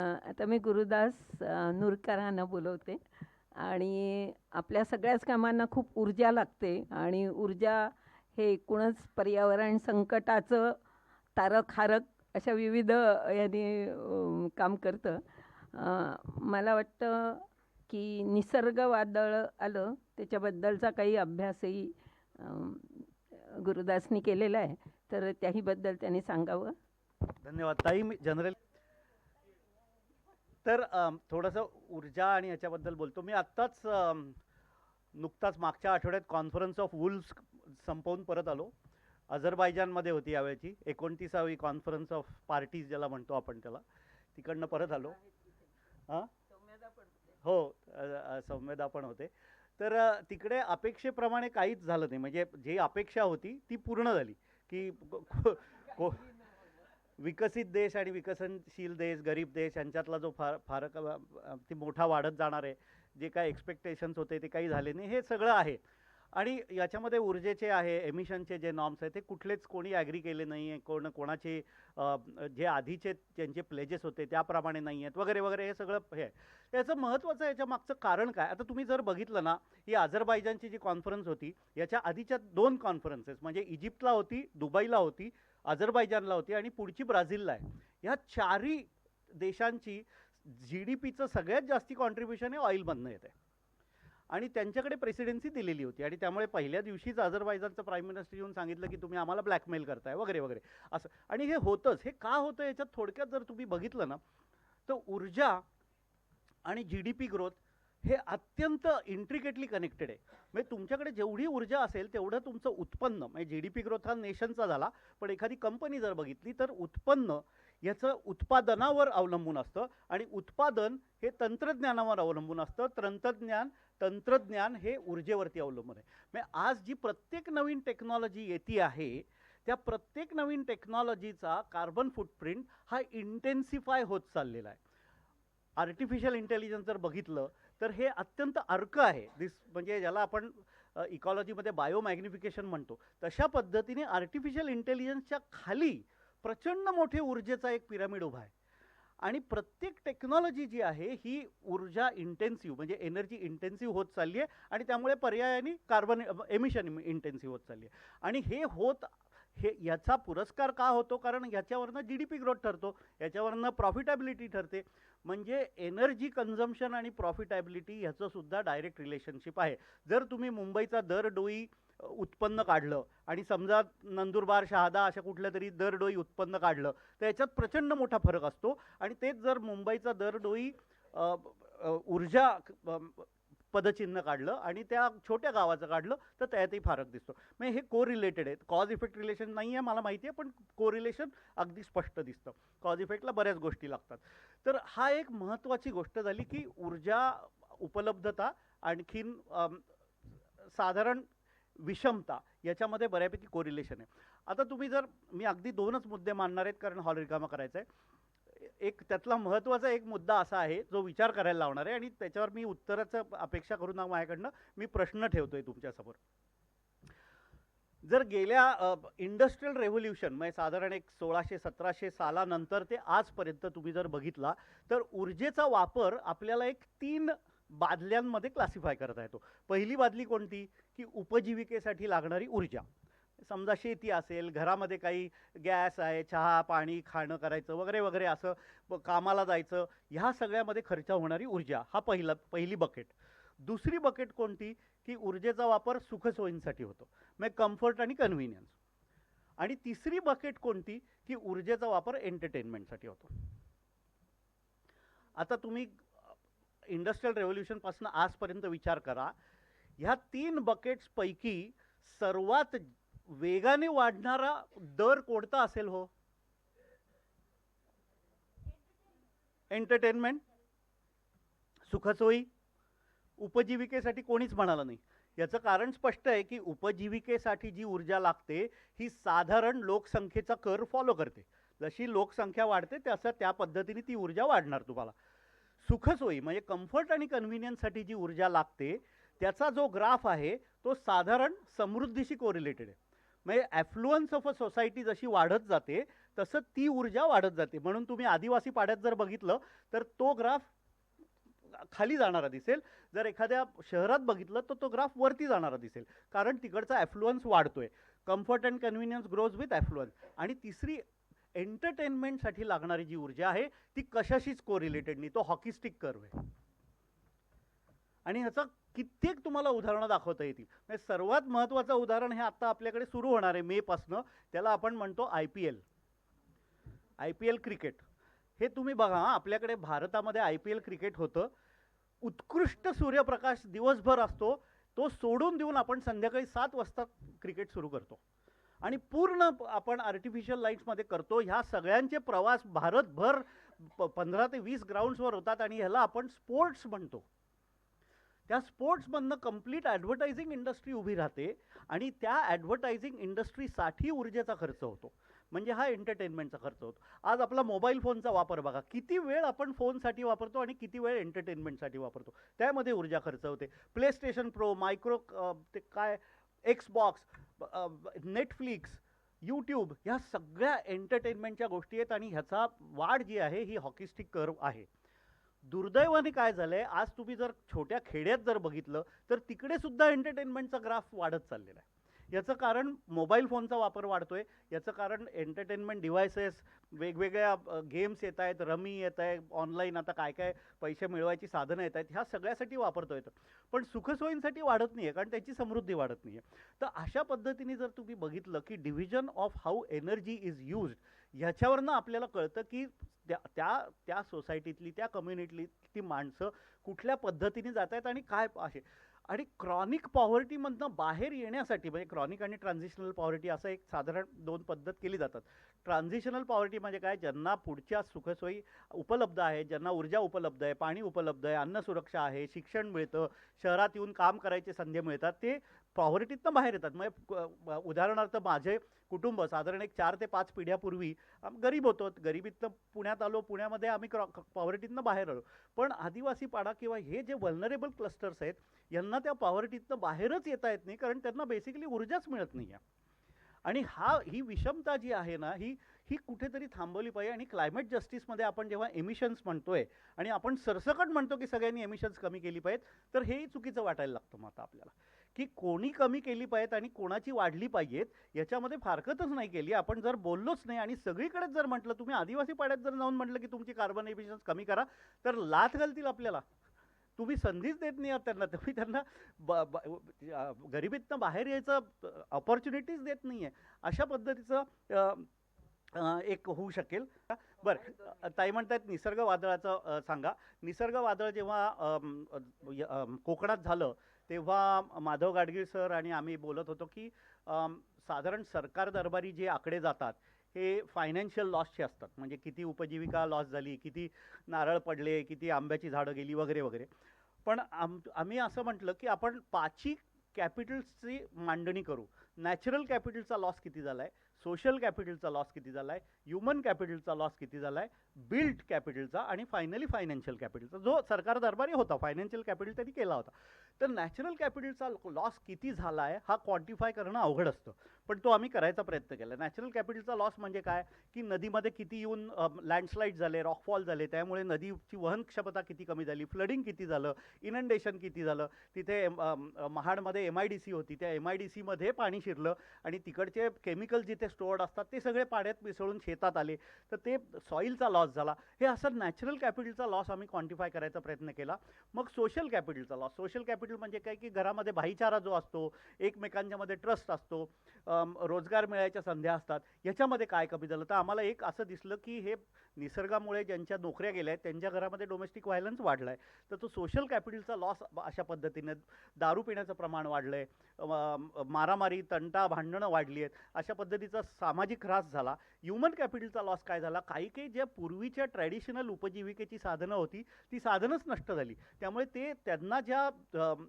आता मी गुरुदास नूरकरांना बोलवते आणि आपल्या सगळ्याच कामांना खूप ऊर्जा लागते आणि ऊर्जा हे एकूणच पर्यावरण संकटाचं तारक अशा विविध याने काम करतं. मला वाटतं की निसर्ग वादळ आलं त्याच्याबद्दलचा काही अभ्यासही गुरुदासनी केलेला आहे. तर त्याहीबद्दल त्यांनी सांगावं. धन्यवाद. ताई मी जनरल तर थोडंसं ऊर्जा आणि याच्याबद्दल बोलतो. मी आत्ताच नुकताच मागच्या आठवड्यात कॉन्फरन्स ऑफ वुल्स संपवून परत आलो. अझरबायजानमध्ये होती यावेळची. एकोणतीसावी कॉन्फरन्स ऑफ पार्टीज ज्याला म्हणतो आपण त्याला. तिकडनं परत आलो. हां? हो सौम्यदा संवेदा पण होते. तर तिकडे अपेक्षेप्रमाणे काहीच झालं नाही. म्हणजे जी अपेक्षा होती ती पूर्ण झाली. की को- को- को- विकसित देश आणि विकसनशील देश गरीब देश यांच्यातला जो फार फारक ती मोठा वाढत जाणार आहे जे काय एक्सपेक्टेशन्स होते ते काही झाले नाही हे सगळं आहे. आणि याच्यामध्ये ऊर्जेचे आहे एमिशनचे जे नॉर्म्स आहेत ते कुठलेच कोणी ॲग्री केले नाही आहे कोण कोणाचे जे आधीचे त्यांचे प्लेजेस होते त्याप्रमाणे नाही आहेत वगैरे वगैरे हे सगळं हे याचं महत्त्वाचं याच्या मागचं कारण काय? आता तुम्ही जर बघितलं ना ही अझरबायजानची जी कॉन्फरन्स होती याच्या आधीच्या दोन कॉन्फरन्सेस म्हणजे इजिप्तला होती दुबईला होती अझरबायजानला होती आणि पुढची ब्राझीलला आहे. ह्या चारही देशांची जी डी पीचं सगळ्यात जास्ती कॉन्ट्रीब्युशन हे ऑइलमधनं आहे आणि त्यांच्याकडे प्रेसिडेन्सी दिलेली होती आणि त्यामुळे पहिल्या दिवशीच अझरबायजानचं प्राईम मिनिस्टर येऊन सांगितलं की तुम्ही आम्हाला ब्लॅकमेल करताय वगैरे वगैरे. असं. आणि हे होतंच. हे का होतं याच्यात थोडक्यात जर तुम्ही बघितलं ना तर ऊर्जा आणि जी डी पी ग्रोथ हे अत्यंत इंट्रिकेटली कनेक्टेड आहे. म्हणजे तुमच्याकडे जेवढी ऊर्जा असेल तेवढं तुमचं उत्पन्न म्हणजे जी डी पी ग्रोथ हा नेशनचा झाला पण एखादी कंपनी जर बघितली तर उत्पन्न याचं उत्पादनावर अवलंबून असतं आणि उत्पादन हे तंत्रज्ञानावर अवलंबून असतं. तंत्रज्ञान तंत्रज्ञान हे ऊर्जेवरती अवलंबून आहे. म्हणजे आज जी प्रत्येक नवीन टेक्नॉलॉजी येते आहे त्या प्रत्येक नवीन टेक्नॉलॉजीचा कार्बन फुटप्रिंट हा इंटेन्सिफाय होत चाललेला आहे. आर्टिफिशियल इंटेलिजन्स जर बघितलं तर हे अत्यंत अर्क आहे. दिस म्हणजे ज्याला आपण इकॉलॉजीमध्ये बायोमॅग्निफिकेशन म्हणतो. तशा पद्धतीने आर्टिफिशियल इंटेलिजन्सच्या खाली प्रचंड मोठे ऊर्जेचा एक पिरामिड उभा आहे. आणि प्रत्येक टेक्नॉलॉजी जी आहे ही ऊर्जा इंटेन्सिव्ह म्हणजे एनर्जी इंटेन्सिव्ह होत चालली आहे आणि त्यामुळे पर्यायाने कार्बन एमिशन इंटेन्सिव्ह होत चालली आहे. आणि हे होत हे याचा पुरस्कार का होतो? कारण याच्यावरनं जी डी पी ग्रोथ ठरतो. याच्यावरनं प्रॉफिटॅबिलिटी ठरते. म्हणजे एनर्जी कन्झम्पशन आणि प्रॉफिटॅबिलिटी ह्याचंसुद्धा डायरेक्ट रिलेशनशिप आहे. जर तुम्ही मुंबईचा दरडोई डोई उत्पन्न काढलं आणि समजा नंदुरबार शहादा अशा कुठल्या तरी दरडोई उत्पन्न काढलं तर याच्यात प्रचंड मोठा फरक असतो. आणि तेच जर मुंबईचा दरडोई ऊर्जा पदचिन्ह काढलं आणि त्या छोट्या गावाचं काढलं तर त्यातही फरक दिसतो. म्हणजे हे को रिलेटेड आहेत. कॉज इफेक्ट रिलेशन नाही आहे मला माहिती आहे पण को रिलेशन अगदी स्पष्ट दिसतं. कॉज इफेक्टला बऱ्याच गोष्टी लागतात. तर हा एक महत्त्वाची गोष्ट झाली की ऊर्जा उपलब्धता आणखीन साधारण विषमता याच्यामध्ये बऱ्यापैकी कोरिलेशन आहे. आता तुम्ही जर मी अगदी दोनच मुद्दे मांडणार आहेत कारण हॉल रिकामा करायचा आहे. एक त्यातला महत्त्वाचा एक मुद्दा असा आहे जो विचार करायला लावणार आहे आणि त्याच्यावर मी उत्तराचं अपेक्षा करू ना माझ्याकडनं मी प्रश्न ठेवतोय तुमच्यासमोर जर गेल्या इंडस्ट्रियल रेव्होल्युशन म्हणजे साधारण एक सोळाशे सतराशे सालानंतर ते आजपर्यंत तुम्ही जर बघितला तर ऊर्जेचा वापर आपल्याला एक तीन बादल्यांमध्ये क्लासिफाय करता येतो. पहिली बादली कोणती? की उपजीविकेसाठी लागणारी ऊर्जा. समजा शेती असेल घरामध्ये काही गॅस आहे चहा पाणी खाणं करायचं वगैरे वगैरे असं कामाला जायचं ह्या सगळ्यामध्ये खर्च होणारी ऊर्जा हा पहिला पहिली बकेट. दुसरी बकेट कोणती? की ऊर्जेचा वापर सुखसोयींसाठी होतो. म्हणजे कम्फर्ट आणि कन्व्हिनियन्स आणि तिसरी बकेट कोणती? की ऊर्जेचा वापर एंटरटेनमेंटसाठी होतो. आता तुम्ही इंडस्ट्रियल रेव्होल्युशनपासून आजपर्यंत विचार करा. ह्या तीन बकेट्सपैकी सर्वात वेगाने वाढणारा दर कोणता असेल हो? एंटरटेनमेंट सुखसोयी? उपजीविकेसाठी कोणीच म्हणालं नाही. याचं कारण स्पष्ट आहे की उपजीविकेसाठी जी ऊर्जा लागते ही साधारण लोकसंख्येचा कर फॉलो करते. जशी लोकसंख्या वाढते तसं त्या पद्धतीने ती ऊर्जा वाढणार तुम्हाला. सुखसोयी म्हणजे कम्फर्ट आणि कन्व्हिनियन्ससाठी जी ऊर्जा लागते त्याचा जो ग्राफ आहे तो साधारण समृद्धीशी कोरिलेटेड आहे. म्हणजे ॲफ्लुअन्स ऑफ अ सोसायटी जशी वाढत जाते तसं ती ऊर्जा वाढत जाते. म्हणून तुम्ही आदिवासी पाड्यात जर बघितलं तर तो ग्राफ खाली जाणारा दिसेल. जर एखाद्या शहरात बघितलं तर तो ग्राफ वरती जाणारा दिसेल. कारण तिकडचा ॲफ्लुअन्स वाढतोय. Comfort and convenience grows with affluence आणि तिसरी एंटरटेनमेंटसाठी लागणारी जी ऊर्जा आहे ती कशाशीच कोरिलेटेड नाही. तो हॉकीस्टिक कर्व आहे. आणि ह्याचं कित्येक तुम्हाला उदाहरणं दाखवता येतील. म्हणजे सर्वात महत्त्वाचं उदाहरण हे आत्ता आपल्याकडे सुरू होणार आहे मेपासनं. त्याला आपण म्हणतो I P L. I P L cricket. हे तुम्ही बघा आपल्याकडे भारतामध्ये आय पी एल क्रिकेट होतं. उत्कृष्ट सूर्यप्रकाश दिवसभर असतो. तो सोडून देऊन आपण संध्याकाळी सात वाजता क्रिकेट सुरू करतो. आणि पूर्ण आपण आर्टिफिशियल लाईट्समध्ये करतो. ह्या सगळ्यांचे प्रवास भारतभर प पंधरा ते वीस ग्राउंड्सवर होतात आणि ह्याला आपण स्पोर्ट्स म्हणतो. त्या स्पोर्ट्समधनं कंप्लीट ॲडव्हर्टायझिंग इंडस्ट्री उभी राहते आणि त्या ॲडव्हर्टायझिंग इंडस्ट्रीसाठी ऊर्जेचा खर्च होतो. म्हणजे हा एंटरटेनमेंटचा खर्च होतो. आज आपला मोबाईल फोनचा वापर बघा किती वेळ आपण फोनसाठी वापरतो आणि किती वेळ एंटरटेनमेंटसाठी वापरतो. त्यामध्ये ऊर्जा खर्च होते. प्ले स्टेशन प्रो मायक्रो ते काय एक्सबॉक्स नेटफ्लिक्स यूट्यूब ह्या सगळ्या एंटरटेनमेंटच्या गोष्टी आहेत आणि ह्याचा वाढ जी आहे ही हॉकीस्टिक कर्व आहे. दुर्दैवाने काय झालंय? आज तुम्ही जर छोट्या खेड्यात जर बघितलं तर तिकडे सुद्धा एंटरटेनमेंटचा ग्राफ वाढत चाललेला आहे. याचं कारण मोबाईल फोनचा वापर वाढतो आहे याचं कारण एंटरटेनमेंट डिव्हायसेस वेगवेगळ्या गेम्स येत आहेत रमी येत आहे ऑनलाईन आता काय काय पैसे मिळवायची साधनं येत आहेत ह्या सगळ्यासाठी वापरतो येतं पण सुखसोयींसाठी वाढत नाही आहे कारण त्याची समृद्धी वाढत नाही आहे तर अशा पद्धतीने जर तुम्ही बघितलं की division of how energy is used ह्याच्यावरनं आपल्याला कळतं की त्या त्या त्या सोसायटीतली त्या कम्युनिटीतली ती माणसं कुठल्या पद्धतीने जात आहेत आणि काय असे. आणि क्रॉनिक पॉव्हर्टीमधनं बाहेर येण्यासाठी म्हणजे क्रॉनिक आणि ट्रान्झिशनल पॉव्हर्टी असं एक साधारण दोन पद्धत केली जातात. ट्रान्झिशनल पॉवर्टी म्हणजे काय? ज्यांना पुढच्या सुखसोयी उपलब्ध आहे ज्यांना ऊर्जा उपलब्ध आहे पाणी उपलब्ध आहे अन्न सुरक्षा आहे शिक्षण मिळतं शहरात येऊन काम करायचे संधी मिळतात ते पॉवर्टीतनं बाहेर येतात. म्हणजे उदाहरणार्थ माझे कुटुंब साधारण एक चार ते पाच पिढ्यापूर्वी गरीब होतो. गरिबीतनं पुण्यात आलो पुण्यामध्ये आम्ही क्रॉ पॉवर्टीतनं बाहेर आलो. पण आदिवासी पाडा किंवा हे जे वल्नरेबल क्लस्टर्स आहेत यांना त्या पॉवर्टीतनं बाहेरच येता येत नाही कारण त्यांना बेसिकली ऊर्जाच मिळत नाही आहे आणि हा ही विषमता जी आहे ना ही ही कुठेतरी थांबवली पाहिजे. आणि क्लायमेट जस्टिसमध्ये आपण जेव्हा एमिशन्स म्हणतोय आणि आपण सरसकट म्हणतो की सगळ्यांनी एमिशन्स कमी केली पाहिजेत तर हेही चुकीचं वाटायला लागतं मग आता आपल्याला. की कोणी कमी केली पाहिजेत आणि कोणाची वाढली पाहिजेत याच्यामध्ये फारकतच नाही केली. आपण जर बोललोच नाही आणि सगळीकडेच जर म्हटलं तुम्ही आदिवासी पाड्यात जर जाऊन म्हटलं की तुमची कार्बन एमिशन्स कमी करा तर लाथ घालतील आपल्याला. तुम्ही संधीच देत नाही आहात त्यांना. तुम्ही त्यांना ब गरिबीतनं बाहेर यायचं ऑपॉर्च्युनिटीज देत नाही आहे अशा पद्धतीचं एक होऊ शकेल. बरं ताई म्हणतात निसर्ग वादळाचं सांगा. निसर्ग वादळ जेव्हा य- कोकणात झालं तेव्हा माधव गाडगीळ सर आणि आम्ही बोलत होतो की साधारण सरकार दरबारी जे आकडे जातात हे फायनान्शियल लॉसचे असतात. म्हणजे किती उपजीविका लॉस झाली किती नारळ पडले किती आंब्याची झाडं गेली वगैरे वगैरे. पण आम आम्ही असं म्हटलं की आपण पाची कॅपिटल्सची मांडणी करू. नॅचरल कॅपिटलचा लॉस किती झाला आहे सोशल कॅपिटलचा लॉस किती झाला आहे ह्युमन कॅपिटलचा लॉस किती झाला आहे बिल्ड कॅपिटलचा आणि फायनली फायनान्शियल कॅपिटलचा जो सरकार दरबारी होता फायनान्शियल कॅपिटल त्यांनी केला होता. तर नॅचरल कॅपिटलचा लॉस किती झाला आहे हा क्वांटिफाय करणं अवघड असतं. पण तो आम्ही करायचा प्रयत्न केला. नॅचरल कॅपिटलचा लॉस म्हणजे काय? की नदीमध्ये किती येऊन लँडस्लाईड झाले रॉकफॉल झाले त्यामुळे नदीची वहन क्षमता किती कमी झाली फ्लडिंग किती झालं इनंडेशन किती झालं तिथे महाडमध्ये एम आय डी सी होती. त्या एम आय डी सीमध्ये पाणी शिरलं आणि तिकडचे केमिकल जिथे स्टोअर्ड असतात ते सगळे पाण्यात मिसळून शेतात आले. तर ते सॉईलचा लॉस झाला. हे असं नॅचरल कॅपिटलचा लॉस आम्ही क्वांटिफाय करायचा प्रयत्न केला. मग सोशल कॅपिटलचा लॉस सोशल कॅपिटल म्हणजे काय की घरामध्ये भाईचारा जो असतो एकमेकांच्यामध्ये ट्रस्ट असतो रोजगार मिळायच्या संध्या असतात. याच्यामध्ये काय कमी झालं? तर आम्हाला एक असं दिसलं की हे निसर्गामुळे ज्यांच्या नोकऱ्या गेल्या आहेत त्यांच्या घरामध्ये डोमेस्टिक व्हायलन्स वाढला आहे तर तो सोशल कॅपिटलचा लॉस अशा पद्धतीने दारू पिण्याचं प्रमाण वाढलं आहे मारामारी तंटा भांडणं वाढली आहेत. अशा पद्धतीचा सामाजिक ह्रास झाला. ह्युमन कॅपिटलचा लॉस काय झाला? काही काही ज्या पूर्वीच्या ट्रॅडिशनल उपजीविकेची साधनं होती ती साधनंच नष्ट झाली. त्यामुळे ते त्यांना ज्या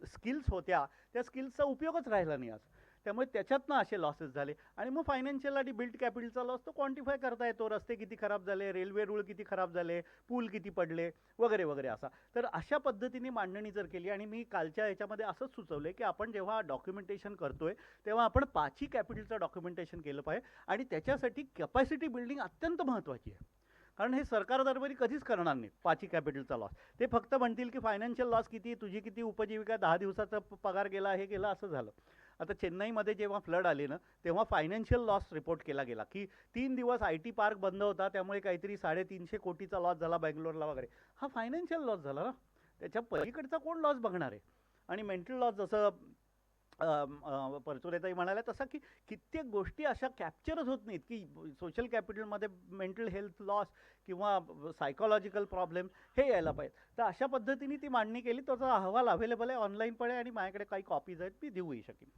स्किल्स होत्या त्या स्किल्सचा उपयोगच राहिला नाही आज. त्यामुळे त्याच्यातनं असे लॉसेस झाले. आणि मग फायनान्शियल आणि बिल्ड कॅपिटलचा लॉस तो क्वांटिफाय करता येतो. रस्ते किती खराब झाले रेल्वे रूळ किती खराब झाले पूल किती पडले वगैरे वगैरे असा. तर अशा पद्धतीने मांडणी जर केली आणि मी कालच्या याच्यामध्ये असंच सुचवलं की आपण जेव्हा डॉक्युमेंटेशन करतोय तेव्हा आपण पाची कॅपिटलचं डॉक्युमेंटेशन केलं पाहिजे. आणि त्याच्यासाठी कॅपॅसिटी बिल्डिंग अत्यंत महत्त्वाची आहे. कारण हे सरकार दरबारी कधीच करणार नाही पाची कॅपिटलचा लॉस ते फक्त म्हणतील की फायनान्शियल लॉस किती तुझी किती उपजीविका दहा दिवसाचा पगार गेला हे गेला असं झालं. आता चेन्नईमध्ये जेव्हा फ्लड आले ना तेव्हा फायनान्शियल लॉस रिपोर्ट केला गेला की तीन दिवस आय टी पार्क बंद होता त्यामुळे काहीतरी साडेतीनशे कोटीचा लॉस झाला बँगलोरला वगैरे. हा फायनान्शियल लॉस झाला ना? त्याच्या पलीकडचा कोण लॉस बघणार आहे? आणि मेंटल लॉस जसं परचुरेताई म्हणाल्या तसं की कित्येक गोष्टी अशा कॅप्चरच होत नाहीत की सोशल कॅपिटलमध्ये मेंटल हेल्थ लॉस किंवा सायकोलॉजिकल प्रॉब्लेम हे यायला पाहिजे तर अशा पद्धतीने ती मांडणी केली. त्याचा अहवाल अवेलेबल आहे. ऑनलाईन पण आहे आणि माझ्याकडे काही कॉपीज आहेत. मी देऊही शकेन.